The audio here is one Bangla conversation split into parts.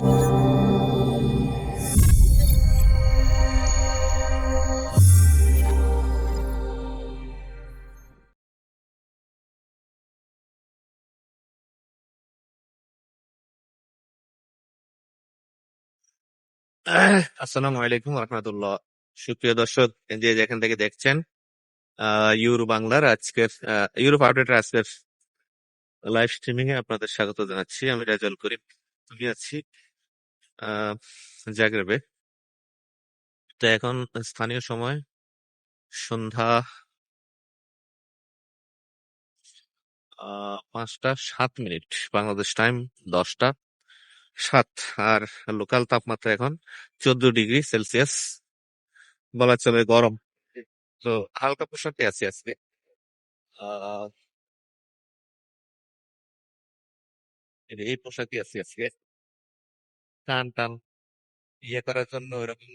আসসালামু আলাইকুম রহমতুল্লাহ। সুপ্রিয় দর্শক, যে যেখান থেকে দেখছেন ইউরো বাংলার আজকের ইউরোপ আপডেটের আজকের লাইভ স্ট্রিমিং এ আপনাদের স্বাগত জানাচ্ছি। আমি রাজল করিম, আমি আছি জাগরেবে তো এখন স্থানীয় সময় সন্ধ্যা পাঁচটা সাত মিনিট। বাংলাদেশ টাইম দশটা সাত। আর লোকাল তাপমাত্রা এখন চোদ্দ ডিগ্রি সেলসিয়াস। বলা চলে গরম। তো হালকা পোশাকে আছি আজকে। এই পোশাকে আছি আজকে। টান টান। ইয়ে করার জন্য ওইরকম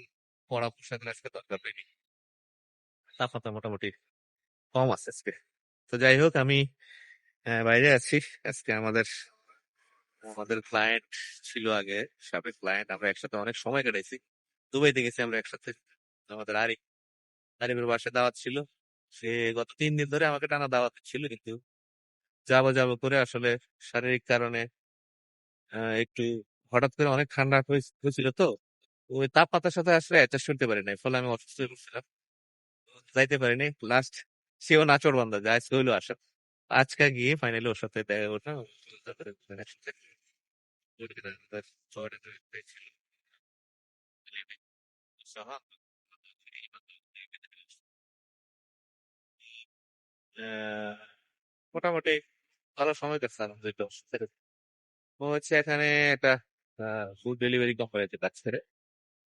পড়া পোশাকের আজকে দরকার হয়নি। তাপমাত্রা মোটামুটি কম আছে আজকে। তো যাই হোক আমি বাইরে আছি। আজকে আমাদের আমাদের ক্লায়েন্ট ছিল আগে সাবেক ক্লায়েন্ট আমরা একসাথে অনেক সময় কাটাইছি। দুবাইতে গেছি আমরা একসাথে। আমাদের আরিফ আরিফের বাসায় দাওয়াত ছিল। সে গত তিন দিন ধরে আমাকে টানা দাওয়াত ছিল কিন্তু যাব যাব করে আসলে শারীরিক কারণে একটু হঠাৎ করে অনেক ঠান্ডা হয়েছিল তো। ওই তাপমাত্রার সাথে আসলে অ্যাডজাস্ট করতে পারি নাই ফলে আমি অসুস্থ হয়ে পড়ছিলাম যাইতে পারিনি। লাস্ট সেও নাচর বান্ধা যায় হইল আসা আজকে গিয়ে ফাইনালি ওর সাথে দেখা ওঠা মোটামুটি ভালো সময় কাটছে আলহামদুলিল্লাহ। হচ্ছে এখানে একটা ফুড ডেলিভারি কোম্পানিতে কাজ করে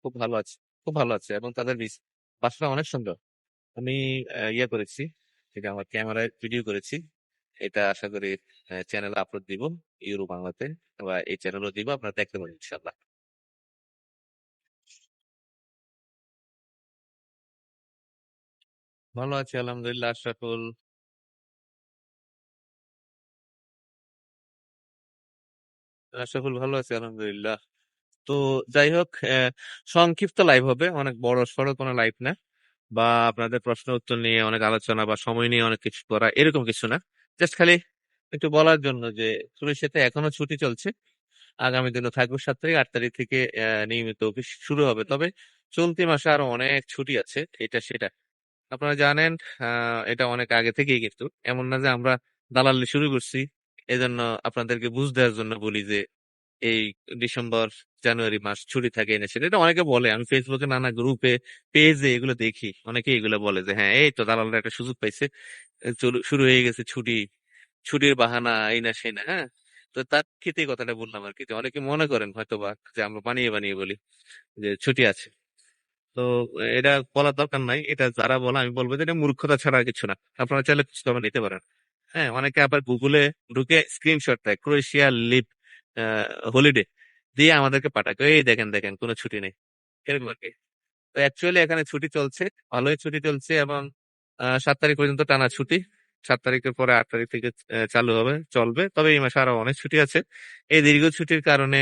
খুব ভালো আছে, খুব ভালো আছে এবং তাদের বাসাটা অনেক সুন্দর। আমি ইয়ে করেছি সেটা আমার ক্যামেরায় ভিডিও করেছি। এটা আশা করি চ্যানেল আপলোড দিব ইউরো বাংলাতে, বা এই চ্যানেলও দিব, আপনারা দেখতে পারেন ইনশাল্লাহ ভালো আছি, আলহামদুলিল্লাহ, আশরাফুল। আশরাফুল ভালো আছি, আলহামদুলিল্লাহ। তো যাই হোক সংক্ষিপ্ত লাইভ হবে, অনেক বড় সড়ো কোনো লাইভ না। বা আপনাদের প্রশ্ন উত্তর নিয়ে অনেক আলোচনা বা সময় নিয়ে অনেক কিছু করা এরকম কিছু না। জাস্ট খালি একটু বলার জন্য যে তুমি সাথে এখনও ছুটি চলছে। আগামী দিনে থাকবে সাত তারিখ, আট তারিখ থেকে নিয়মিত অফিস শুরু হবে। তবে চলতি মাসে আরও অনেক ছুটি আছে, এটা সেটা। আপনারা জানেন এটা অনেক আগে থেকেই কিন্তু। এমন না যে আমরা দালালি শুরু করছি। এজন্য আপনাদেরকে বুঝ দেওয়ার জন্য বলি যে, এই ডিসেম্বর, জানুয়ারি মাস ছুটি থাকে এনে সেটা। এটা অনেকে বলে, আমি ফেসবুকে নানা গ্রুপে পেজে এগুলো দেখি। অনেকে এগুলো বলে যে হ্যাঁ এই তো দালালরা একটা সুযোগ পাইছে। শুরু হয়ে গেছে ছুটি। ছুটির বাহানা, এই না সেই না। হ্যাঁ? তো তার ক্ষেত্রে কথাটা বললাম আর কি অনেকে মনে করেন হয়তো বা যে, আমরা বানিয়ে বানিয়ে বলি যে, ছুটি আছে। তো এটা বলার দরকার নাই। এটা যারা বলে, আমি বলব যে, এটা মূর্খতা ছাড়া কিছু না। আপনারা চাইলে খবর নিতে পারেন। হ্যাঁ অনেকে আবার গুগলে ঢুকে স্ক্রিনশট দেয় ক্রোয়েশিয়া লিভ হলিডে দিয়ে আমাদেরকে পাঠায়। এই দেখেন দেখেন, কোনো ছুটি নেই। এরকম আর কি। তো অ্যাকচুয়ালি এখানে ছুটি চলছে, ভালোই ছুটি চলছে এবং সাত তারিখ পর্যন্ত টানা ছুটি। সাত তারিখের পরে আট তারিখ থেকে চালু হবে, চলবে। তবে এই মাসে আরও অনেক ছুটি আছে। এই দীর্ঘ ছুটির কারণে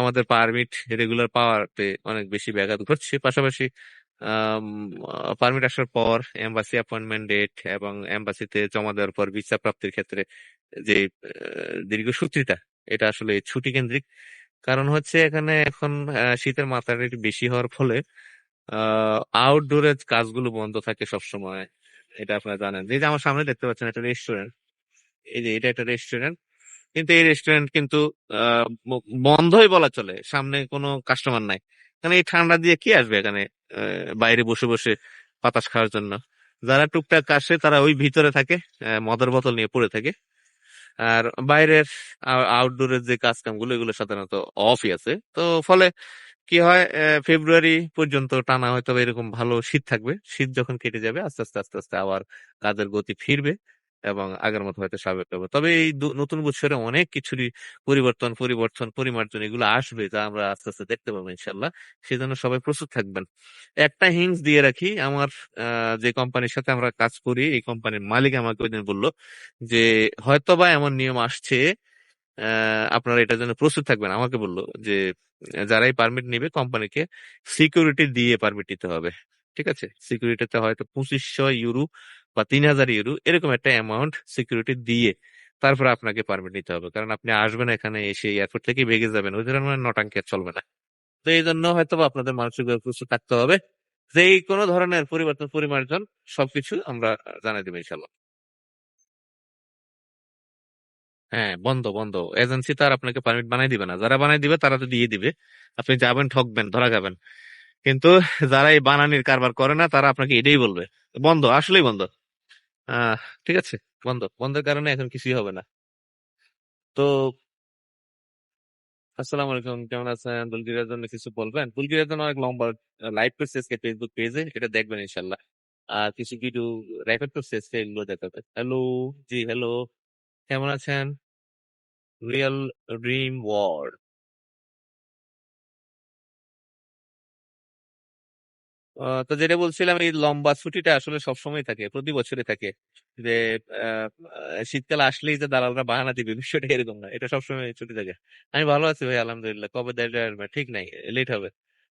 আমাদের পারমিট রেগুলার পাওয়াতে অনেক বেশি ব্যাঘাত ঘটছে। পাশাপাশি পারমিট আসার পর এম্বাসি অ্যাপয়েন্টমেন্ট ডেট এবং এম্বাসিতে জমা দেওয়ার পর ভিসা প্রাপ্তির ক্ষেত্রে যে দীর্ঘ সূত্রিতা, এটা আসলে ছুটি কেন্দ্রিক। কারণ হচ্ছে এখানে এখন শীতের মাত্রাটা একটু বেশি হওয়ার ফলে আউটডোরের কাজগুলো বন্ধ থাকে সবসময়। এটা আপনারা জানেন। যে আমার সামনে দেখতে পাচ্ছেন একটা রেস্টুরেন্ট এই যে এটা একটা রেস্টুরেন্ট কিন্তু এই রেস্টুরেন্ট কিন্তু বন্ধই বলা চলে। সামনে কোনো কাস্টমার নাই। কারণ এই ঠান্ডা দিয়ে কি আসবে এখানে বাইরে বসে বসে বাতাস খাওয়ার জন্য? যারা টুকটাক আসে তারা ওই ভিতরে থাকে মদের বোতল নিয়ে পড়ে থাকে। আর বাইরের আউটডোরের যে কাজ কামগুলো এগুলো সাধারণত অফই আছে। তো ফলে কি হয় ফেব্রুয়ারি পর্যন্ত টানা হয়তো এরকম ভালো শীত থাকবে। শীত যখন কেটে যাবে, আস্তে আস্তে আস্তে আস্তে আবার কাজের গতি ফিরবে। এবং আগের মতো হয়তো স্বাভাবিক হবে। তবে এই নতুন বছরে অনেক কিছুরই পরিবর্তন পরিবর্তন, পরিমার্জন এগুলো আসবে যা আমরা আস্তে আস্তে দেখতে পাবো ইনশাল্লাহ সেজন্য সবাই প্রস্তুত থাকবেন। একটা হিংস দিয়ে রাখি, আমার যে কোম্পানির সাথে আমরা কাজ করি, এই কোম্পানির মালিক আমাকে ওই দিন বলল যে, হয়তোবা এমন নিয়ম আসছে আপনারা এটার জন্য প্রস্তুত থাকবেন। আমাকে বলল যে, যারাই পারমিট নিবে কোম্পানিকে সিকিউরিটি দিয়ে পারমিট নিতে হবে। ঠিক আছে? সিকিউরিটিতে হয়তো পঁচিশশো ইউরো বা তিন হাজার ইউরো এরকম একটা অ্যামাউন্ট সিকিউরিটি দিয়ে তারপর আপনাকে পারমিট নিতে হবে। কারণ আপনি আসবেন এখানে এসে এয়ারপোর্ট থেকে বেগে যাবেন। ওই ধরনের নটাঙ্কি আর চলবে না। তো এই জন্য হয়তো আপনাদের মানসিক প্রস্তুত থাকতে হবে। যে কোনো ধরনের পরিবর্তন, পরিমার্জন সবকিছু আমরা জানাই দেবো ইনশাল্লাহ হ্যাঁ বন্ধ বন্ধ। এজেন্সি তো আর আপনাকে পারমিট বানাই দিবে না। যারা বানাই দিবে তারা তো দিয়ে দিবে। আপনি যাবেন, ঠকবেন, ধরা যাবেন কিন্তু যারা এই বানানির কারবার করে না, তারা আপনাকে এটাই বলবে, বন্ধ, আসলেই বন্ধ। ঠিক আছে, বন্ধ, বন্ধের কারণে এখন কিছুই হবে না। তো, আসসালামু আলাইকুম, কেমন আছেন? বুলগেরিয়ার জন্য কিছু বলবেন? বুলগেরিয়ার জন্য অনেক লম্বা লাইভ করছে আজকে ফেসবুক পেজে এটা দেখবেন ইনশাল্লাহ আর কিছু ভিডিও রেকর্ড করছে আজকে এগুলো দেখাবে হ্যালো জি হ্যালো কেমন আছেন? রিয়েল ড্রিম ওয়ার্ল্ড তো যেটা বলছিলাম, এই লম্বা ছুটিটা আসলে সবসময় থাকে, প্রতি বছরে থাকে। যে শীতকাল আসলেই যে দালালরা বাহানা দিবে, বিষয়টা এরকম না। এটা সবসময় ছুটি থাকে। আমি ভালো আছি ভাই, আলহামদুলিল্লাহ। কবে দেয় ঠিক নাই লেট হবে।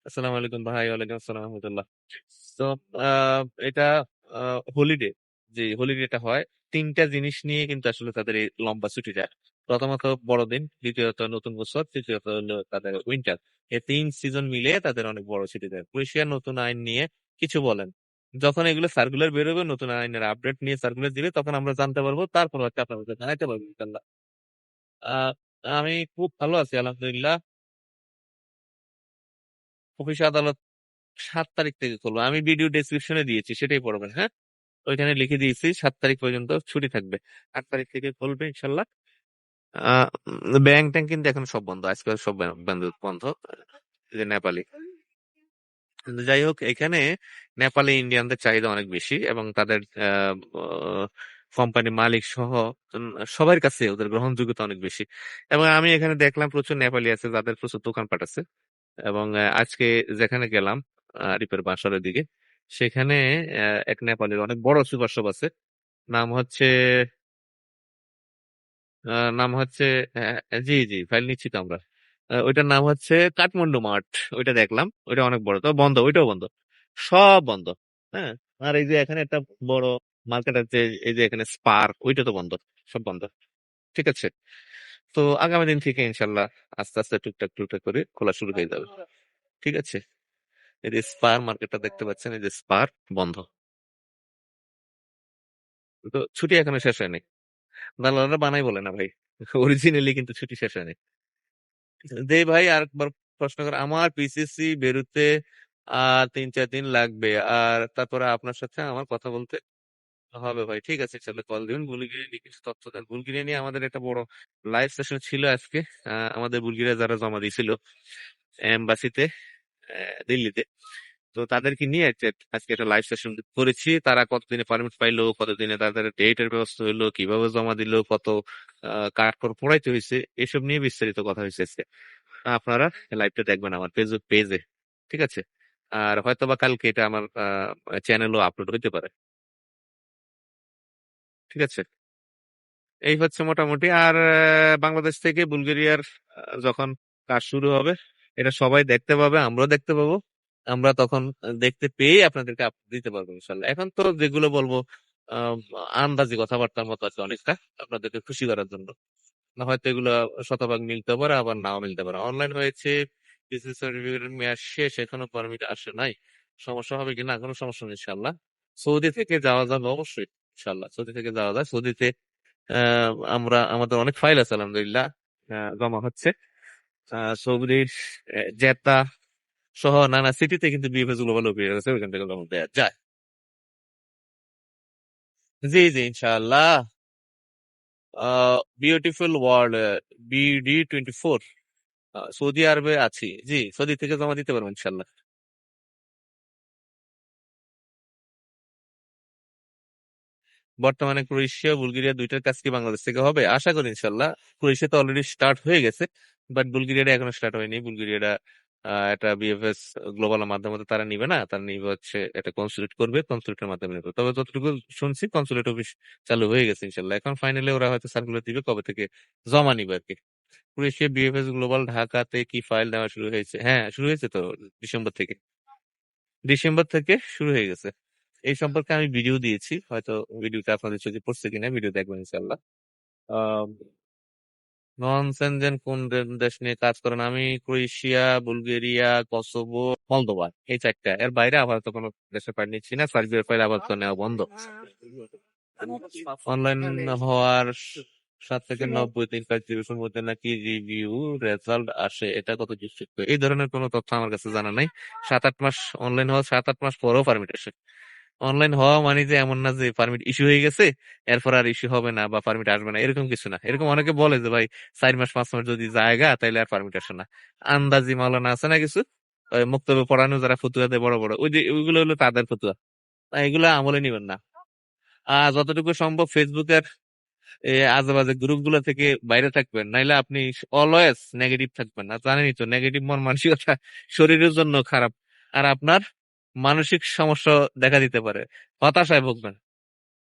আসসালামু আলাইকুম ভাই, ওয়ালাইকুম আসসালাম রহমতুল্লাহ। তো এটা হলিডে যে হলিডেটা হয়, তিনটা জিনিস নিয়ে কিন্তু আসলে তাদের এই লম্বা ছুটিটা। প্রথমত বড়দিন, দ্বিতীয়ত নতুন বছর, তৃতীয়ত হলো তাদের উইন্টার এই তিন সিজন মিলে তাদের অনেক বড় ছুটি দেয়। ক্রোয়েশিয়ার নতুন আইন নিয়ে কিছু বলেন। যখন এগুলো সার্কুলার বেরোবে, নতুন আইনের আপডেট নিয়ে সার্কুলার দিবে, তখন আমরা জানতে পারব, তারপর হচ্ছে আপনাদের জানাইতে পারব ইনশাল্লাহ আমি খুব ভালো আছি, আলহামদুলিল্লাহ। অফিস আদালত সাত তারিখ থেকে খুলবো। আমি ভিডিও ডেসক্রিপশনে দিয়েছি, সেটাই পড়বেন হ্যাঁ? ওইখানে লিখে দিয়েছি, সাত তারিখ পর্যন্ত ছুটি থাকবে। আট তারিখ থেকে খুলবে ইনশাল্লাহ ব্যাংক ট্যাঙ্ক কিন্তু এখন সব বন্ধ। আজকে সব বন্ধ যে নেপালি। যাই হোক, এখানে নেপালি, ইন্ডিয়ানদের চাহিদা অনেক বেশি এবং তাদের কোম্পানি মালিক সহ সবার কাছে ওদের গ্রহণযোগ্যতা অনেক বেশি। এবং আমি এখানে দেখলাম প্রচুর নেপালি আছে, যাদের প্রচুর দোকানপাট আছে। এবং আজকে যেখানে গেলাম আরিফের বাসারের দিকে সেখানে এক নেপালের অনেক বড় সুপার শপ আছে। নাম হচ্ছে নাম হচ্ছে জি জি ফাইল নিচ্ছি তো আমরা। ওইটার নাম হচ্ছে কাঠমান্ডু মাঠ। ওইটা দেখলাম, ওইটা অনেক বড় তো, বন্ধ, ওইটাও বন্ধ। সব বন্ধ হ্যাঁ? আর এই যে এখানে একটা বড় মার্কেট আছে, এই যে এখানে স্পার ওইটা তো বন্ধ, সব বন্ধ, ঠিক আছে? তো আগামী দিন থেকে ইনশাল্লাহ আস্তে আস্তে টুকটাক টুকটাক করে খোলা শুরু হয়ে যাবে, ঠিক আছে? এই যে স্পার মার্কেটটা দেখতে পাচ্ছেন, এই যে স্পার বন্ধ। তো ছুটি এখনও শেষ হয়নি। দালালরা বানাই বলে না ভাই। অরিজিনালি কিন্তু ছুটি শেষ হয়নি। দে ভাই আর একবার প্রশ্ন করে, আমার পিসিসি বেরুতে আর তিন চার দিন লাগবে। আর তারপরে আপনার সাথে আমার কথা বলতে হবে ভাই। ঠিক আছে, চলো কল দিবেন। বুলগেরিয়া কিছু তথ্য দেন। বুলগেরিয়া নিয়ে আমাদের একটা বড় লাইভ সেশন ছিল আজকে। আমাদের বুলগেরিয়া যারা জমা দিয়েছিল এম্বাসিতে দিল্লিতে। তো তাদেরকে নিয়ে আজকে একটা লাইভ সেশন করেছি, তারা কতদিনে পারমিট পাইলো, কতদিনে তাদের ডেটের ব্যবস্থা হইল, কীভাবে জমা দিলো, কত কাঠ করে পড়াইতে হয়েছে এসব নিয়ে বিস্তারিত কথা হয়েছে আজকে। আপনারা লাইভটা দেখবেন আমার ফেসবুক পেজে ঠিক আছে? আর হয়তো বা কালকে এটা আমার চ্যানেলও আপলোড হইতে পারে। ঠিক আছে? এই হচ্ছে মোটামুটি। আর বাংলাদেশ থেকে বুলগেরিয়ার যখন কাজ শুরু হবে, এটা সবাই দেখতে পাবে, আমরাও দেখতে পাবো। আমরা তখন দেখতে পেয়ে আপনাদেরকে দিতে পারব ইনশাল্লাহ এখন তো যেগুলো বলব আন্দাজি কথাবার্তার মতো আছে অনেকটা আপনাদেরকে খুশি করার জন্য। না হয়তো এগুলো শতভাগ মিলতে পারে, আবার নাও মিলতে পারে। অনলাইন হয়েছে বিসিএস সার্টিফিকেটের মেয়াদ শেষ, এখনও পারমিট আসে নাই। সমস্যা হবে কিনা? কোনো সমস্যা নেই ইনশাল্লাহ সৌদি থেকে যাওয়া যাবে অবশ্যই ইনশাল্লাহ সৌদি থেকে যাওয়া যায়। সৌদিতে আমরা, আমাদের অনেক ফাইল আছে, আলহামদুলিল্লাহ জমা হচ্ছে। সৌদির জেদ্দা সহ নানা সিটিতে কিন্তু বিএফএস গ্লোবাল অফিস আছে, ওইখান থেকে জমা দেওয়া যায়। জি জি, ইনশাআল্লাহ। Beautiful world BD twenty four Saudi আরবে আছি। জি, সৌদি থেকে জমা দিতে পারব ইনশাল্লাহ বর্তমানে ক্রোয়েশিয়া, বুলগেরিয়া দুইটার কাজ কি বাংলাদেশ থেকে হবে? আশা করি ইনশাল্লাহ ক্রোয়েশিয়া তো অলরেডি স্টার্ট হয়ে গেছে বাট বুলগেরিয়াটা এখনও স্টার্ট হয়নি। বুলগেরিয়াটা একটা বিএফএস গ্লোবালের মাধ্যমে তারা নিবে না। তারা নিবে হচ্ছে একটা কনসুলেট করবে কনসুলেটের মাধ্যমে নেবে। তবে যতটুকু শুনছি কনসুলেট অফিস চালু হয়ে গেছে ইনশাল্লাহ। এখন ফাইনালি ওরা হয়তো সার্কুলার দিবে কবে থেকে জমা নিবে আর কি ক্রোয়েশিয়া বিএফএস গ্লোবাল ঢাকাতে কি ফাইল নেওয়া শুরু হয়েছে? হ্যাঁ শুরু হয়েছে তো ডিসেম্বর থেকে। ডিসেম্বর থেকে শুরু হয়ে গেছে। এই সম্পর্কে আমি ভিডিও দিয়েছি। হয়তো ভিডিওটা আপনাদের চোখে পড়ছে কিনা ভিডিও দেখবেন ইনশাল্লাহ। নন সেনজেন কোন দেশ নিয়ে কাজ করেন আমি ক্রোয়েশিয়া, বুলগেরিয়া, কসোভো, মলদোভা, এই চারটা। এর বাইরে আপাতত কোনো দেশের ফাইল নিচ্ছি না। সার্বিয়ার ফাইল আপাতত নেওয়া বন্ধ। অনলাইন হওয়ার সাত থেকে নব্বই দিন দিবসের মধ্যে নাকি রিভিউ রেজাল্ট আসে, এটা কত নিশ্চিত? এই ধরনের কোনো তথ্য আমার কাছে জানা নাই। সাত আট মাস অনলাইন হওয়ার সাত আট মাস পরেও পারমিট আসে। অনলাইন হওয়া মানে যে এমন না যে পারমিট ইস্যু হয়ে গেছে, এরপর আর ইস্যু হবে না বা পারমিট আসবে না, এরকম কিছু না। এরকম অনেকে বলে যে, ভাই, চার মাস, পাঁচ মাস যদি জায়গা, তাইলে আর পারমিট আসে না। আন্দাজি মাওলানা আছে না কিছু? ওই মুক্তবে পড়ানো, যারা ফতুয়া দেয় বড় বড়, ওই যে, ওইগুলো হলো তাদের ফতুয়া। তা এগুলো আমলে নিবেন না। আর যতটুকু সম্ভব ফেসবুকের আজে বাজে গ্রুপগুলো থেকে বাইরে থাকবেন। নাইলে আপনি অলওয়েজ নেগেটিভ থাকবেন। আর জানেনই তো নেগেটিভ মন মানসিকতা শরীরের জন্য খারাপ। আর আপনার? মানসিক সমস্যা দেখা দিতে পারে। হতাশায় ভুগবেন।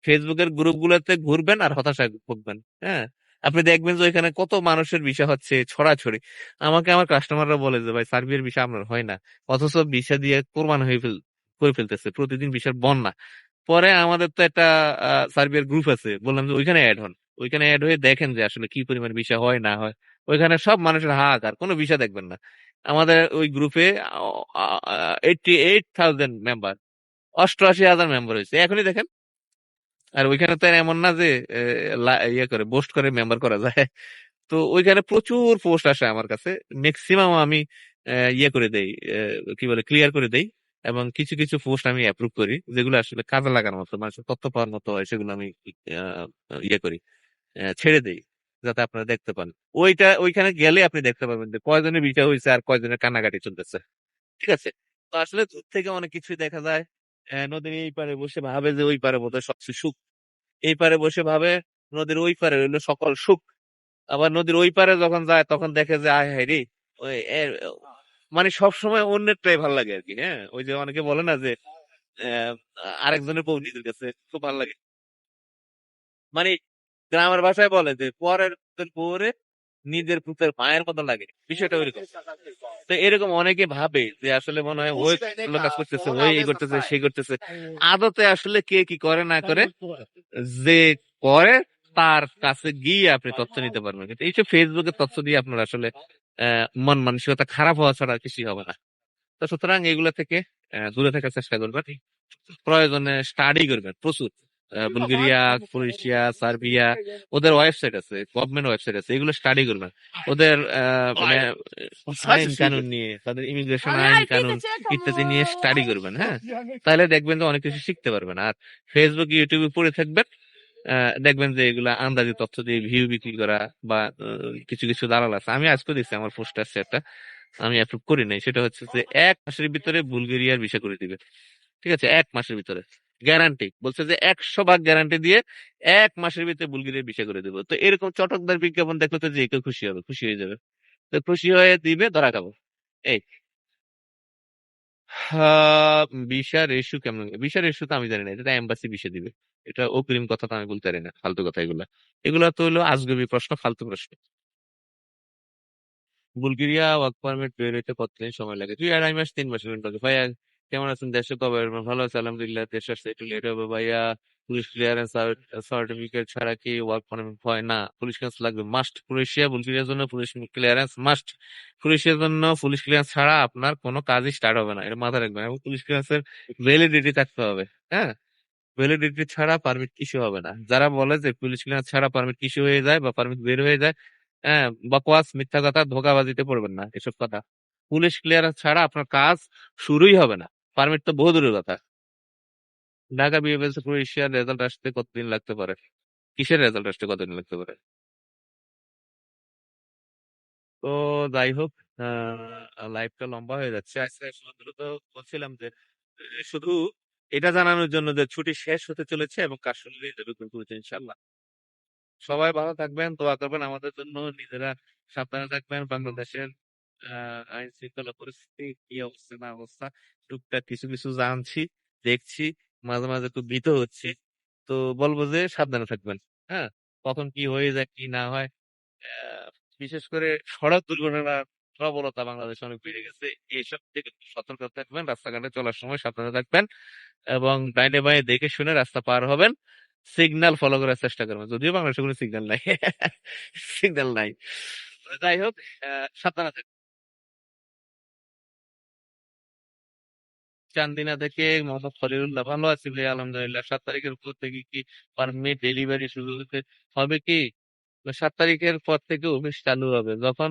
ফেসবুকের গ্রুপ গুলোতে ঘুরবেন আর হতাশায় ভুগবেন হ্যাঁ? আপনি দেখবেন যে ওইখানে কত মানুষের বিষয় হচ্ছে ছড়াছড়ি। আমাকে আমার কাস্টমাররা বলে যে ভাই সার্বিয়ার বিষয় আপনার হয় না। অথচ বিষয় দিয়ে কোরবান হয়ে ফেল করে ফেলতেছে। প্রতিদিন বিষয়ের বন্যা। পরে আমাদের তো একটা আহ, সার্বিয়ার গ্রুপ আছে। বললাম যে ওইখানে অ্যাড হন। ওইখানে অ্যাড হয়ে দেখেন যে আসলে কি পরিমাণ বিষয় হয় না হয়। ওইখানে সব মানুষের হাহাকার। কোনো বিষয় দেখবেন না। আমাদের ওই গ্রুপে এইটটি এইট থাউজেন্ড মেম্বার অষ্টআশি হাজার মেম্বার হয়েছে। এখনই দেখেন। আর ওইখানে তো এমন না যে ইয়ে করে পোস্ট করে মেম্বার করা যায়। তো ওইখানে প্রচুর পোস্ট আসে আমার কাছে। ম্যাক্সিমাম আমি ইয়ে করে দেই কি বলে ক্লিয়ার করে দেই। এবং কিছু কিছু পোস্ট আমি অ্যাপ্রুভ করি, যেগুলো আসলে কাজে লাগানোর মতো মানুষের তথ্য পাওয়ার মতো হয়, সেগুলো আমি ইয়ে করি ছেড়ে দেই। যাতে আপনারা দেখতে পান। ওইটা, ওইখানে গেলে আপনি দেখতে পাবেন যে কয়জনের বিষয় হয়েছে আর কয়জনের কান্নাকাটি চলতেছে। ঠিক আছে? তো আসলে দূর থেকে অনেক কিছুই দেখা যায়। নদীর এই পারে বসে ভাবে যে ওই পারে বোধহয় সবচেয়ে সুখ। এই পারে বসে ভাবে নদীর ওই পারে হইল সকল সুখ। আবার নদীর ওই পারে যখন যায়, তখন দেখে যে, আয় হায় রে, ওই মানে সবসময় অন্যেরটাই ভালো লাগে আর কি হ্যাঁ? ওই যে অনেকে বলে না যে আরেকজনের নিজের কাছে খুব ভালো লাগে। মানে গ্রামের ভাষায় বলে যে পরের পরে নিজের পুতের মায়ের মতো লাগে। বিষয়টা ওইরকম। তো এরকম অনেকে ভাবে যে আসলে মনে হয় ওই কাজ করতেছে ওই এই করতেছে সেই করতেছে। আদতে আসলে কে কি করে না করে যে করে তার কাছে গিয়ে আপনি তথ্য নিতে পারবেন। কিন্তু এইসব ফেসবুকে তথ্য দিয়ে আপনার আসলে আহ, মন মানসিকতা খারাপ হওয়া ছাড়া কিছুই হবে না। তো সুতরাং এগুলো থেকে দূরে থাকার চেষ্টা করবেন। প্রয়োজনে স্টাডি করবেন প্রচুর। বুলগেরিয়া ক্রোয়েশিয়া সার্বিয়া ওদের ওয়েবসাইট আছে গভর্নমেন্ট ওয়েবসাইট আছে এগুলো স্টাডি করবেন ওদের মানে আইন কানুন নিয়ে তাদের ইমিগ্রেশন আইন কানুন ইত্যাদি নিয়ে স্টাডি করবেন হ্যাঁ? তাহলে দেখবেন যে অনেক কিছু শিখতে পারবেন। আর ফেসবুক ইউটিউবে পড়ে থাকবেন আহ, দেখবেন যে এগুলা আন্দাজি তথ্য দিয়ে ভিউ বিক্রি করা বা কিছু কিছু দালাল আছে। আমি আজকে দিচ্ছি আমার পোস্ট আছে একটা আমি অ্যাপ্রুভ করি নাই। সেটা হচ্ছে যে এক মাসের ভিতরে বুলগেরিয়ার ভিসা করে দিবে। ঠিক আছে এক মাসের ভিতরে। গ্যারান্টি বলছে যে একশো ভাগ গ্যারান্টি দিয়ে এক মাসের ভিতরে বুলগেরিয়ার ভিসা করে দেবো। তো এরকম চটকদার বিজ্ঞাপন দেখলে তো যে কেউ খুশি হবে, খুশি হয়ে যাবে। তো খুশি হয়ে দিবে, ধরা খাব। এই। ভিসা রেশু কেমন? তো আমি জানি না, এটা এম্বাসি ভিসা দিবে। এটা অগ্রিম কথা তো আমি বলতে পারি না, ফালতু কথা এগুলা। এগুলা তো হলো আজগবি প্রশ্ন, ফালতু প্রশ্ন। বুলগেরিয়া ওয়ার্ক পারমিট বের হইতে কতদিন সময় লাগে? দুই আড়াই মাস, তিন মাসের ভাইয়া কেমন আছেন? দেশে কবে? ভালো আছে, আলহামদুলিল্লাহ। দেশে আসতে একটু লেট হবে ভাইয়া। পুলিশ ক্লিয়ারেন্স সার্টিফিকেট ছাড়া কি ওয়ার্ক পারমিট হয়? না, পুলিশ ক্লিয়ারেন্স লাগবে। মাস্ট ক্রোয়েশিয়া বুলগেরিয়ার জন্য পুলিশ ক্লিয়ারেন্স মাস্ট ক্রোয়েশিয়ার জন্য পুলিশ ক্লিয়ারেন্স ছাড়া আপনার কোনো কাজই স্টার্ট হবে না। এটা মাথায় রাখবেন। এবং পুলিশ ক্লিয়ারেন্সের ভ্যালিডিটি থাকতে হবে হ্যাঁ? ভ্যালিডিটি ছাড়া পারমিট ইস্যু হবে না। যারা বলে যে পুলিশ ক্লিয়ারেন্স ছাড়া পারমিট ইস্যু হয়ে যায় বা পারমিট বের হয়ে যায় হ্যাঁ বকওয়াস, মিথ্যা কথা ধোকাবাজিতে পড়বেন না, এসব কথা। পুলিশ ক্লিয়ারেন্স ছাড়া আপনার কাজ শুরুই হবে না। পারমিট তো বহু দূরের কথা। ঢাকা বিএফএস ক্রোয়েশিয়ার রেজাল্ট আসতে কতদিন লাগতে পারে? কিসের রেজাল্ট আসতে কতদিন লাগতে পারে? তো যাই হোক লাইফটা লম্বা হয়ে যাচ্ছে। আজকে শুধু তো বলছিলাম যে শুধু এটা জানানোর জন্য যে ছুটি শেষ হতে চলেছে এবং কাজ শুরু হয়ে যাবে কিন্তু ইনশাল্লাহ সবাই ভালো থাকবেন, দোয়া করবেন আমাদের জন্য, নিজেরা সাবধানে থাকবেন, বাংলাদেশের আইন শৃঙ্খলা পরিস্থিতি কি অবস্থা না অবস্থা, টুকটাক কিছু কিছু জানছি, দেখছি, মাঝে মাঝে একটু ভীত হচ্ছি। তো বলব যে সাবধানে থাকবেন হ্যাঁ? কখন কি হয়ে যায়, কি না হয়। বিশেষ করে সড়ক দুর্ঘটনার প্রবণতা বাংলাদেশে অনেক বেড়ে গেছে, এইসব থেকে সতর্ক থাকবেন, রাস্তাঘাটে চলার সময় সাবধানে থাকবেন এবং ডাইনে বাঁয়ে দেখে শুনে রাস্তা পার হবেন, সিগন্যাল ফলো করার চেষ্টা করবেন। যদিও বাংলাদেশে কোনো সিগন্যাল নাই সিগন্যাল নাই। যাই হোক সাবধানে থাকবেন। চান্দিনা থেকে মোহাম্মদ খলিলুল্লাহ ভালো আছি ভাই, আলহামদুলিল্লাহ। সাত তারিখের পর থেকে কি পারমিট ডেলিভারি শুরু হতে হবে কি? সাত তারিখের পর থেকে অফিস চালু হবে। যখন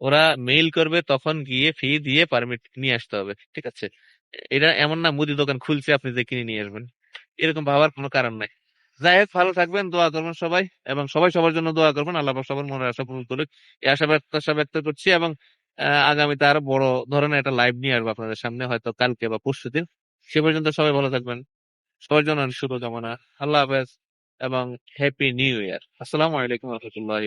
ওরা মেইল করবে, তখন গিয়ে ফি দিয়ে পারমিট নিয়ে আসতে হবে, ঠিক আছে? এটা এমন না, মুদি দোকান খুলছে, আপনি যে কিনে নিয়ে আসবেন। এরকম ভাবার কোনো কারণ নাই। যাই হোক, ভালো থাকবেন, দোয়া করবেন সবাই, এবং সবাই সবার জন্য দোয়া করবেন, আল্লাহ সবার মনের আশা পূরণ করুক। এই আশা ব্যক্ত করছি, এবং আগামীতে আরও বড় ধরনের একটা লাইভ নিয়ে আসব আপনাদের সামনে, হয়তো কালকে বা পরশু দিন। সে পর্যন্ত সবাই ভালো থাকবেন। সবার জন্য শুভ কামনা আল্লাহ হাফেজ এবং হ্যাপি নিউ ইয়ার আসসালামু আলাইকুম রহমতুল্লাহ